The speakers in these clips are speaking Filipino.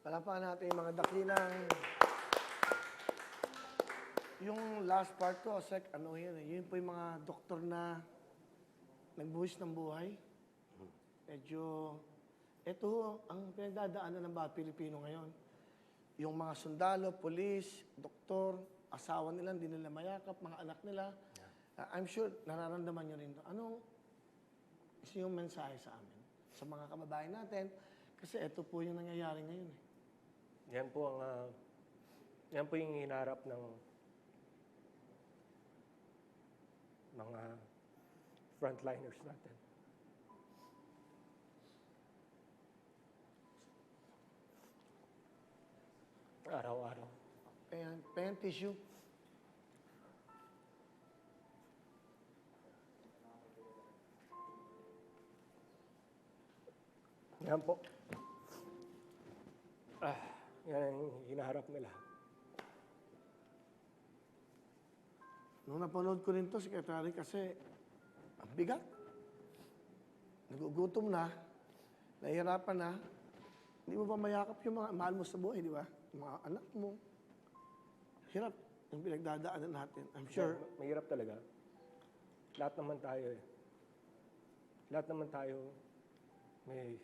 Palapakan natin yung mga dakilang... Yung last part ko, Sek, ano yun eh, yun po yung mga doktor na nagbuhis ng buhay. Medyo, ito ang pinagdadaanan ng bawat Pilipino ngayon. Yung mga sundalo, polis, doktor, asawa nila, hindi nila mayakap, mga anak nila. Uh, I'm sure nararamdaman nyo rin to. Anong isa yung mensahe sa amin? Sa mga kababayan natin, kasi ito po yung nangyayari ngayon eh. Yan po ang ah, yan po yung hinarap ng mga frontliners natin. Araw-araw. Ayan, pen, tissue. Yan po. Ah, yan ang hinaharap nila. Nung napanood ko rin to, Secretary, kasi ang bigat. Nagugutom na, nahihirapan na, hindi mo pa mayakap yung mga mahal mo sa buhay, di ba? Yung mga anak mo. Hirap yung pinagdadaanan natin. I'm sure. Sure. Mahirap talaga. Lahat naman tayo eh. Lahat naman tayo may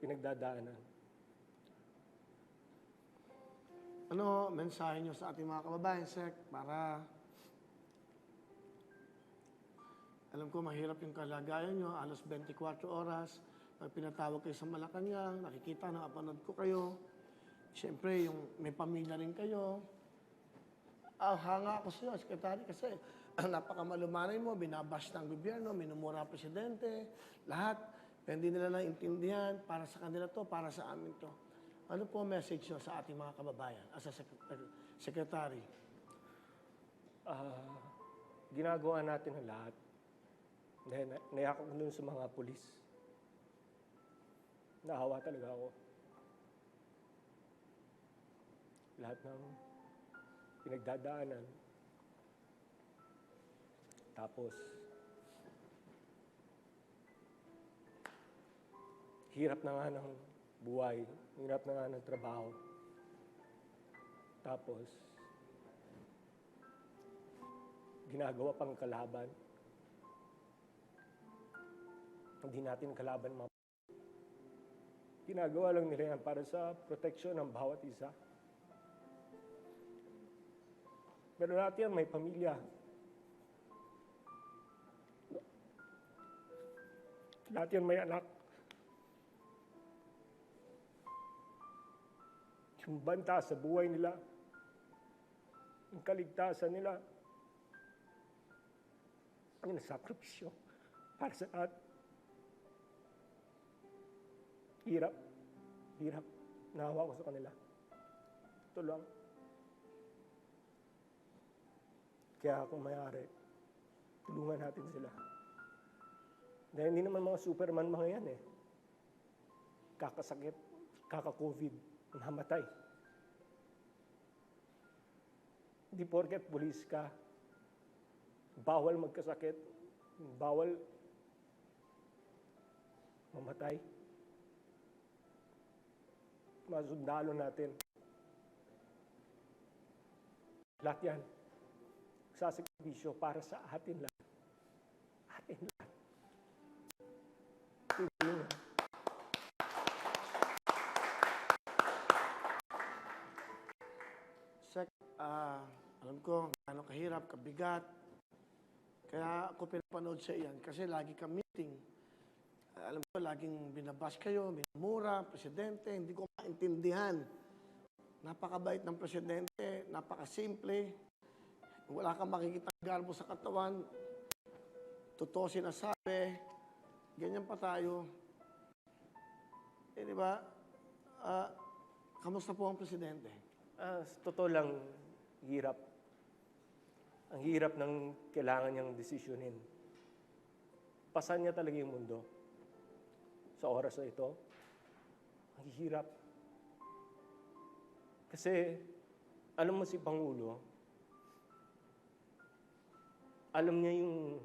pinagdadaanan. Ano, mensahe nyo sa ating mga kababayan, Sec, para alam ko mahirap yung kalagayan nyo, alos 24 oras, pag pinatawag kayo sa Malacanang, nakikita, nakapanood ko kayo. Siyempre, yung may pamilya rin kayo. Ah, hanga ako sa iyo, Sekretary, kasi napakamalumanay mo, binabash ng gobyerno, minumura presidente, lahat. Hindi nila naintindihan, para sa kanila to, para sa amin to. Ano po ang message nyo sa ating mga kababayan as a secretary? secretary? Ah, ginagawa natin ang lahat. Dahil na, naiyak ako dun sa mga pulis. Naawa talaga ako. Lahat ng pinagdadaanan. Tapos, hirap na nga ng buhay, hirap na nga ng trabaho. Tapos, ginagawa pang kalaban. Hindi natin kalaban mga Ginagawa lang nila yan para sa proteksyon ng bawat isa. Pero lahat yan may pamilya. Lahat yan may anak. Yung banta sa buhay nila. Yung kaligtasan nila. Yung sakripisyo para sa lahat. Hirap. Hirap. Nahawa ko sa kanila. Ito lang. Kaya kung mayari, tulungan natin sila. Dahil hindi naman mga superman mga yan eh. Kakasakit, kaka-COVID, namatay. Hindi porket pulis ka, bawal magkasakit, bawal mamatay. Mga sundalo natin. Lahat yan. Sasakripisyo para sa atin lahat. Ah, alam ko, ano kahirap, kabigat. Kaya ako pinapanood sa iyan kasi lagi ka meeting. Ah, alam ko, laging binabash kayo, minumura, presidente, hindi ko maintindihan. Napakabait ng presidente, napakasimple. Wala kang makikita garbo sa katawan. Totoo sinasabi. Ganyan pa tayo. Eh, di ba? Ah, kamusta po ang presidente? Sa totoo lang, hirap. Ang hirap ng kailangan niyang desisyonin. Pasan niya talaga yung mundo. Sa oras na ito, ang hirap. Kasi, alam mo si Pangulo, alam niya yung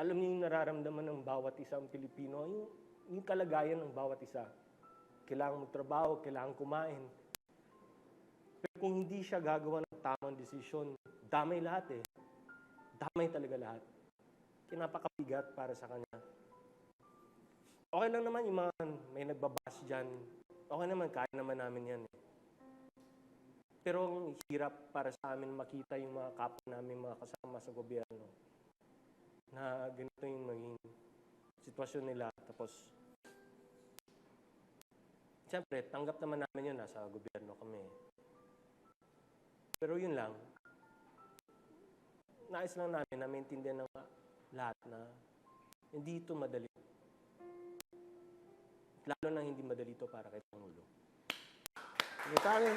alam niya yung nararamdaman ng bawat isang Pilipino, yung, yung kalagayan ng bawat isa. kailangan magtrabaho, kailangan kumain. Kung hindi siya gagawa ng tamang desisyon, damay lahat eh. Damay talaga lahat. Kinapakabigat para sa kanya. Okay lang naman yung mga may nagbabas dyan. Okay naman, kaya naman namin yan eh. Pero ang hirap para sa amin makita yung mga kapwa namin, mga kasama sa gobyerno na ganito yung maging sitwasyon nila. Tapos, siyempre, tanggap naman namin yun, nasa gobyerno kami. Pero yun lang, nais lang namin na maintindihan ng lahat na hindi ito madali. Lalo na hindi madali ito para kay Pangulo. Karen,